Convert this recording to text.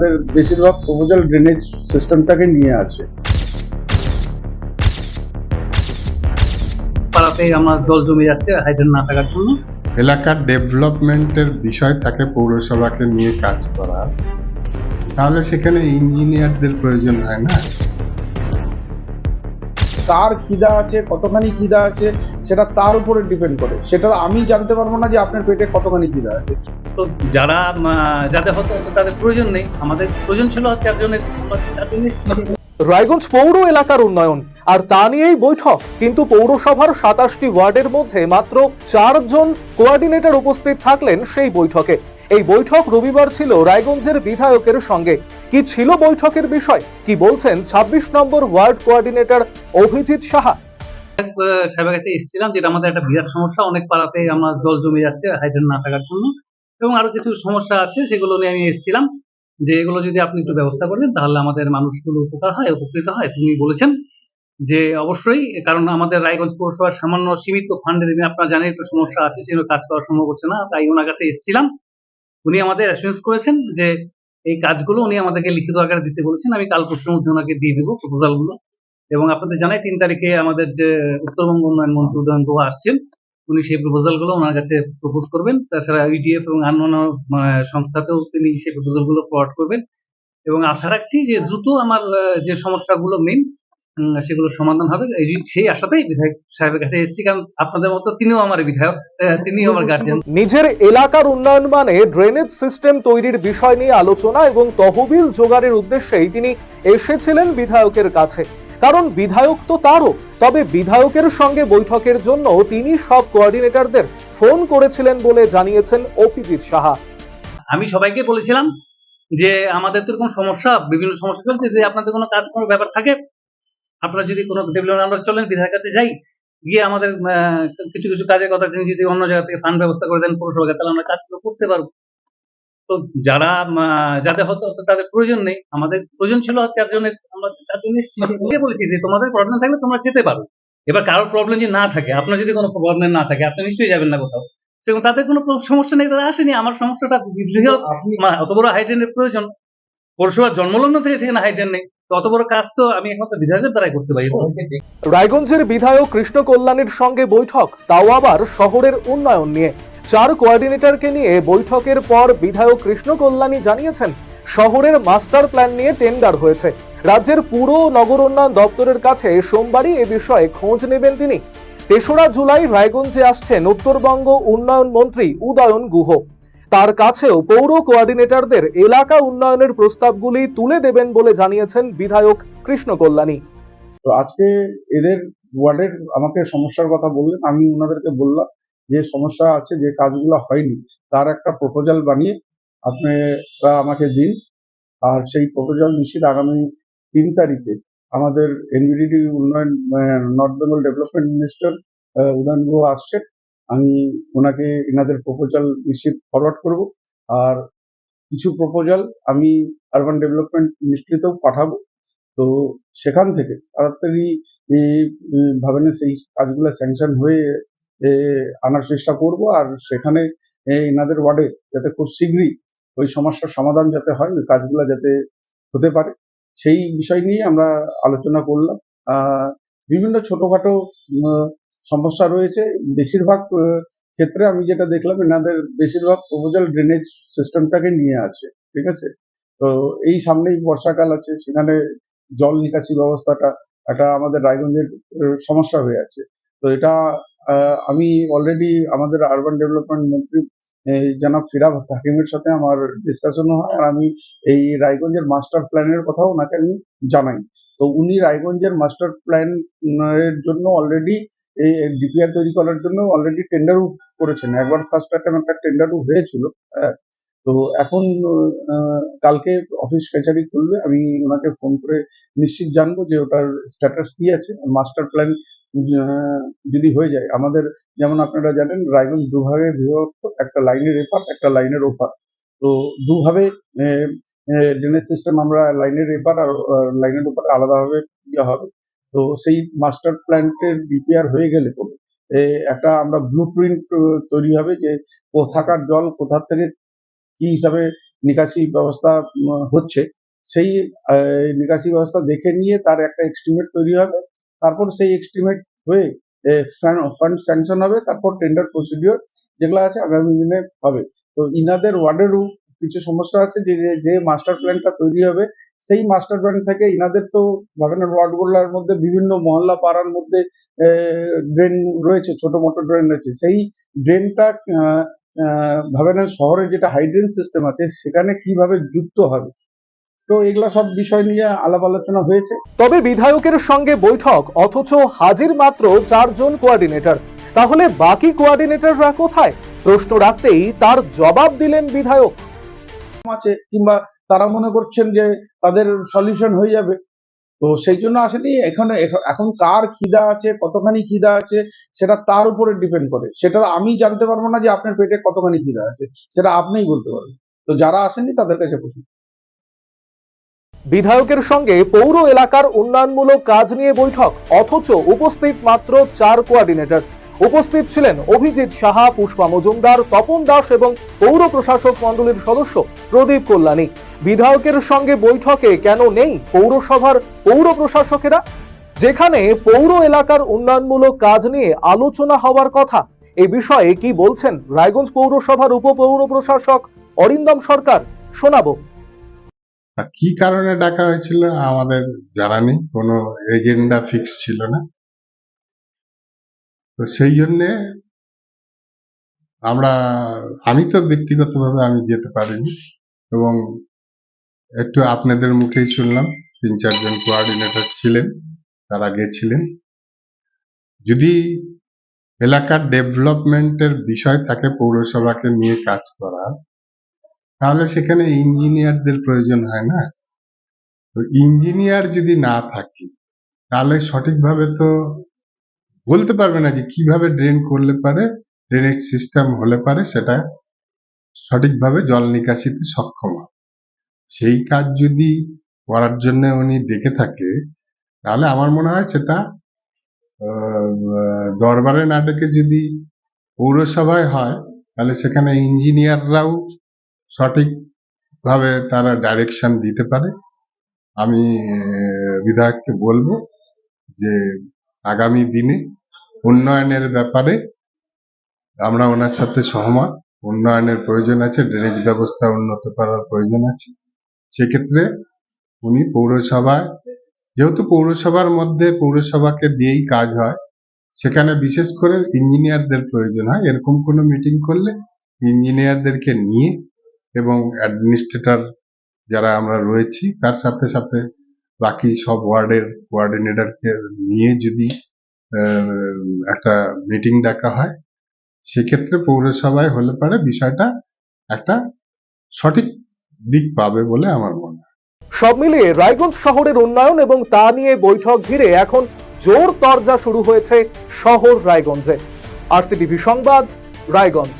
আমাদের বেশিরভাগ proposal drainage সিস্টেমটাকে নিয়ে আছে। পাড়াতে আমার জল জমে যাচ্ছে হাইড্রেন না থাকার জন্য। এলাকার ডেভেলপমেন্টের বিষয় তাকে পৌরসভাকে নিয়ে কাজ করা। তাহলে সেখানে ইঞ্জিনিয়ারদের প্রয়োজন হয় না? কার খিদা আছে কতখানি খিদা আছে সেটা তার উপরে ডিপেন্ড করে। সেটা আমি জানতে পারব না যে আপনার পেটে কতখানি খিদা আছে। তো যারা যাদের হয়তো তাদের প্রয়োজন নেই আমাদের প্রয়োজন ছিল চারজনের চারজন রায়গঞ্জ পৌর এলাকার উন্নয়ন আর তা নিয়েই বৈঠক। কিন্তু পৌরসভার সাতাশটি ওয়ার্ডের মধ্যে মাত্র চারজন কোঅর্ডিনেটর উপস্থিত থাকলেন সেই বৈঠকে। এই বৈঠক রবিবার ছিল রায়গঞ্জের বিধায়কের সঙ্গে। কি ছিল বৈঠকের বিষয়? কি বলছেন ২৬ নম্বর ওয়ার্ড কোয়ার্ডিনেটর অভিজিৎ সাহা? সাহেবের কাছে এসেছিলাম, যেটা আমাদের একটা বিরাট সমস্যা, অনেক পাড়াতে আমার জল জমে যাচ্ছে হাইড্রেন না থাকার জন্য। এবং আরও কিছু সমস্যা আছে, সেগুলো নিয়ে আমি এসেছিলাম, যে এগুলো যদি আপনি একটু ব্যবস্থা করেন, তাহলে আমাদের মানুষগুলো উপকার হয়, উপকৃত হয়। তিনি বলেছেন যে, অবশ্যই, কারণ আমাদের রায়গঞ্জ পৌরসভার সামান্য সীমিত ফান্ডের আপনারা জানেন, একটু সমস্যা আছে, সেগুলো কাজ করা সম্ভব হচ্ছে না, তাই ওনার কাছে এসেছিলাম। উনি আমাদের অ্যাসুরেন্স করেছেন যে, এই কাজগুলো উনি আমাদেরকে লিখিত আকারে দিতে বলেছেন। আমি কাল পরশুর মধ্যে ওনাকে দিয়ে দেবো প্রপোজালগুলো এবং আপনাদের জানাই তিন তারিখে আমাদের যে উত্তরবঙ্গ উন্নয়ন মন্ত্রী উদয়ন গুহা আসছেন উনি সেই প্রপোজালগুলো ওনার কাছে প্রপোজ করবেন। তাছাড়া ইউডিএফ এবং অন্যান্য মানে, সংস্থাতেও তিনি সেই প্রপোজালগুলো ফরওয়ার্ড করবেন। এবং আশা রাখছি যে দ্রুত আমার যে সমস্যাগুলো মেন সেগুলো সমাধান হবে। সেই আশাতেই বিধায়ক সাহেবের কাছে এসেছি কারণ আপনাদের মতো তিনিও আমার বিধায়ক তিনিও আমার গার্জিয়ান নিজের এলাকার উন্নয়ন মানে ড্রেনেজ সিস্টেম তৈরির বিষয় নিয়ে আলোচনা এবং তহবিল জোগাড়ের উদ্দেশ্যেই তিনি এসেছিলেন বিধায়কের কাছে। কারণ বিধায়ক তো তারও। তবে বিধায়কের সঙ্গে বৈঠকের জন্য তিনি সব কোঅর্ডিনেটরদের ফোন করেছিলেন বলে জানিয়েছেন অভিজিৎ সাহা। আমি সবাইকে বলেছিলাম যে আমাদের তো এরকম সমস্যা, বিভিন্ন সমস্যা চলছে যে আপনাদের কোনো কাজ কোনো ব্যাপার থাকে, আপনারা যদি কোনো ডেভেলপমেন্ট আমরা চলেন, বিধায়কের কাছে যাই, গিয়ে আমাদের কিছু কিছু কাজের কথা তিনি যদি অন্য জায়গা থেকে ফান্ড ব্যবস্থা করে দেন পৌরসভাকে তাহলে আমরা কাজগুলো করতে পারব। তো যারা যাদের হয়তো তাদের প্রয়োজন নেই আমাদের প্রয়োজন ছিল চারজনের আমরা চারজন বলেছি যে তোমাদের প্রবলেম থাকলে তোমরা যেতে পারো। এবার কারোর প্রবলেম যদি না থাকে আপনার যদি কোনো প্রবলেম না থাকে আপনি নিশ্চয়ই যাবেন না কোথাও। সেরকম তাদের কোনো সমস্যা নেই তারা আসেনি। আমার সমস্যাটা বৃহৎ অত বড় হাইড্রেনের প্রয়োজন। পৌরসভার জন্মলগ্ন থেকে সেখানে হাইড্রেন নেই। অত বড় কাজ তো আমি একমাত্র বিধায়কের দ্বারাই করতে পারি। রায়গঞ্জের বিধায়ক কৃষ্ণ কল্যাণের সঙ্গে বৈঠক তাও আবার শহরের উন্নয়ন নিয়ে। চার কোঅর্ডিনেটরকে নিয়ে বৈঠকের পর বিধায়ক কৃষ্ণ কল্যাণী জানিয়েছেন, শহরের মাস্টার প্ল্যান নিয়ে টেন্ডার হয়েছে। রাজ্যের পুরো নগর উন্নয়ন দপ্তরের কাছে সোমবারই এ বিষয়ে খোঁজ নেবেন তিনি। তেসরা জুলাই রায়গঞ্জে আসছেন উত্তরবঙ্গ উন্নয়ন মন্ত্রী উদয়ন গুহ। তার কাছেও পৌর কোঅর্ডিনেটরদের এলাকা উন্নয়নের প্রস্তাবগুলি তুলে দেবেন বলে জানিয়েছেন বিধায়ক কৃষ্ণ কল্যাণী। তো আজকে এদের ওয়ার্ডের আমাকে সমস্যার কথা বললেন, আমি ওনাদেরকে বললাম যে সমস্যা আছে, যে কাজগুলো হয়নি, তার একটা প্রপোজাল বানিয়ে আপনারা আমাকে দিন। আর সেই প্রপোজাল নিশ্চিত আগামী তিন তারিখে আমাদের এনবিডিডি উন্নয়ন north Bengal development minister Udayan Guha আসছেন। আমি ওনাকে এনাদের প্রপোজাল নিশ্চিত ফরওয়ার্ড করব। আর কিছু প্রপোজাল আমি আরবান ডেভেলপমেন্ট মিনিস্ট্রিতেও পাঠাবো। তো সেখান থেকে তাড়াতাড়ি ভাবেন সেই কাজগুলো স্যাংশন হয়ে আনার চেষ্টা করব আর সেখানে এনাদের ওয়ার্ডে যাতে খুব শীঘ্রই ওই সমস্যার সমাধান যাতে হয়, ওই কাজগুলো যাতে হতে পারে। সেই বিষয় নিয়ে আমরা আলোচনা করলাম। বিভিন্ন ছোটখাটো সমস্যা রয়েছে। বেশিরভাগ ক্ষেত্রে আমি যেটা দেখলাম, এনাদের বেশিরভাগ প্রপোজাল ড্রেনেজ সিস্টেমটাকে নিয়ে আছে, ঠিক আছে? তো এই সামনেই বর্ষাকাল আছে, সেখানে জল নিকাশি ব্যবস্থাটা একটা আমাদের রায়গঞ্জের সমস্যা হয়ে আছে। তো এটা আমি অলরেডি আমাদের আরবান ডেভেলপমেন্ট মন্ত্রী জনাব ফিরাব হাকিমের সাথে আমার ডিসকাশন হয়। আর আমি এই রায়গঞ্জের মাস্টার প্ল্যানের কথাও ওনাকে আমি জানাই। তো উনি রায়গঞ্জের মাস্টার প্ল্যান এর জন্য অলরেডি এই ডিপিআর তৈরি করার জন্য অলরেডি টেন্ডারও করেছেন। একবার ফার্স্ট অ্যাটেম্প একটা টেন্ডারও হয়েছিল হ্যাঁ। তো এখন কালকে অফিস কাছারি খুলবে। আমি ওনাকে ফোন করে নিশ্চিত জানব যে ওটার স্ট্যাটাস কি আছে। মাস্টার প্ল্যান যদি হয়ে যায়, আমাদের যেমন আপনারা জানেন রায়গঞ্জ দুভাগে বিভক্ত, একটা লাইনের এপার একটা লাইনের ওপার তো দুভাবে ড্রেনেজ সিস্টেম আমরা লাইনের এপার আর লাইনের ওপার আলাদাভাবে ইয়ে হবে। তো সেই মাস্টার প্ল্যান্টের ডিপিআর হয়ে গেলে পরে একটা আমরা ব্লু প্রিন্ট তৈরি হবে যে কোথাকার জল কোথা থেকে কি হিসাবে নিকাশি ব্যবস্থা হচ্ছে, সেই নিকাশি ব্যবস্থা দেখে নিয়ে তার একটা এস্টিমেট তৈরি হবে। তারপর সেই এস্টিমেট হয়ে ফান্ড স্যাংশন হবে, তারপর টেন্ডার প্রসিডিওর যেগুলো আছে আগামী দিনে হবে। তো ইনাদের ওয়ার্ডেরও কিছু সমস্যা আছে, যে, যে- যে মাস্টার প্ল্যানটা তৈরি হবে, সেই মাস্টার প্ল্যান থেকে ইনাদের তো বাগানের ওয়ার্ডগুলোর মধ্যে বিভিন্ন মহল্লা পাড়ার মধ্যে ড্রেন রয়েছে, ছোট মোটো ড্রেন রয়েছে। সেই ড্রেনটা ভাবেন শহরে যেটা হাইড্রেন সিস্টেম আছে, সেখানে কীভাবে যুক্ত হবে? তো এগুলা সব বিষয় নিয়ে আলাপ আলোচনা হয়েছে। তবে বিধায়কের সঙ্গে বৈঠক অথচ হাজির মাত্র চারজন কোঅর্ডিনেটর তাহলে বাকি কোঅর্ডিনেটররা কোথায়? প্রশ্ন রাখতেই তার জবাব দিলেন বিধায়ক। আছে কিংবা তারা মনে করছেন যে তাদের সলিউশন হয়ে যাবে। তো সেই জন্য আসেনি এখানে এখন কার খিদা আছে কতখানি খিদা আছে সেটা তার উপরে ডিপেন্ড করে। সেটা আমি জানতে পারব না যে আপনার পেটে কতখানি খিদা আছে সেটা আপনিই বলতে পারবেন। তো যারা আসেননি তাদের কাছে প্রশ্ন। বিধায়কের সঙ্গে পৌর এলাকার উন্নয়নমূলক কাজ নিয়ে বৈঠক, অথচ উপস্থিত মাত্র চার কোঅর্ডিনেটর। উপস্থিত ছিলেন অভিজিৎ সাহা, পুষ্পা মজুমদার, তপন দাস এবং পৌর প্রশাসক মণ্ডলীর সদস্য প্রদীপ কল্যাণী। বিধায়কের সঙ্গে বৈঠকে কেন নেই পৌরসভার পৌর প্রশাসকেরা? যেখানে পৌর এলাকার উন্নয়নমূলক কাজ নিয়ে আলোচনা হওয়ার কথা। এ বিষয়ে কি বলছেন রায়গঞ্জ পৌরসভার উপপৌর প্রশাসক অরিন্দম সরকার? শোনাবো। আর কি কারণে ডাকা হয়েছিল আমাদের জানা নেই, কোনো এজেন্ডা ফিক্স ছিল না। তো সেই জন্যে আমরা, আমি তো ব্যক্তিগতভাবে আমি যেতে পারিনি এবং একটু আপনাদের মুখেই শুনলাম, তিন চারজন কোয়ার্ডিনেটর ছিলেন, তারা গেছিলেন। যদি এলাকার ডেভেলপমেন্টের বিষয় থাকে, পৌরসভাকে নিয়ে কাজ করা তাহলে সেখানে ইঞ্জিনিয়ারদের প্রয়োজন হয় না? তো ইঞ্জিনিয়ার যদি না থাকে, তাহলে সঠিকভাবে তো বলতে পারবে না যে কীভাবে ড্রেন করলে পারে, ড্রেনেজ সিস্টেম হলে পারে, সেটা সঠিকভাবে জল নিকাশিতে সক্ষম হয় সেই কাজ যদি করার জন্য উনি ডেকে থাকে, তাহলে আমার মনে হয় সেটা দরবারে না ডেকে যদি পৌরসভায় হয়, তাহলে সেখানে ইঞ্জিনিয়াররাও সঠিকভাবে তারা ডাইরেকশন দিতে পারে। আমি বিধায়ককে বলব যে আগামী দিনে উন্নয়নের ব্যাপারে আমরা ওনার সাথে সহমত। উন্নয়নের প্রয়োজন আছে ড্রেনেজ ব্যবস্থা উন্নত করার প্রয়োজন আছে। সেক্ষেত্রে উনি পৌরসভায়, যেহেতু পৌরসভার মধ্যে পৌরসভাকে দিয়েই কাজ হয়, সেখানে বিশেষ করে ইঞ্জিনিয়ারদের প্রয়োজন হয়। এরকম কোনো মিটিং করলে ইঞ্জিনিয়ারদেরকে নিয়ে এবং অ্যাডমিনিস্ট্রেটর যারা আমরা রয়েছি, তার সাথে সাথে বাকি সব ওয়ার্ডের কোঅর্ডিনেটরকে নিয়ে যদি একটা মিটিং ডাকা হয়, সেক্ষেত্রে পৌরসভায় হলে পারে বিষয়টা একটা সঠিক দিক পাবে বলে আমার মনে হয়। সব মিলিয়ে রায়গঞ্জ শহরের উন্নয়ন এবং তা নিয়ে বৈঠক ঘিরে এখন জোর তরজা শুরু হয়েছে শহর রায়গঞ্জে। আরসিটিভি সংবাদ, রায়গঞ্জ।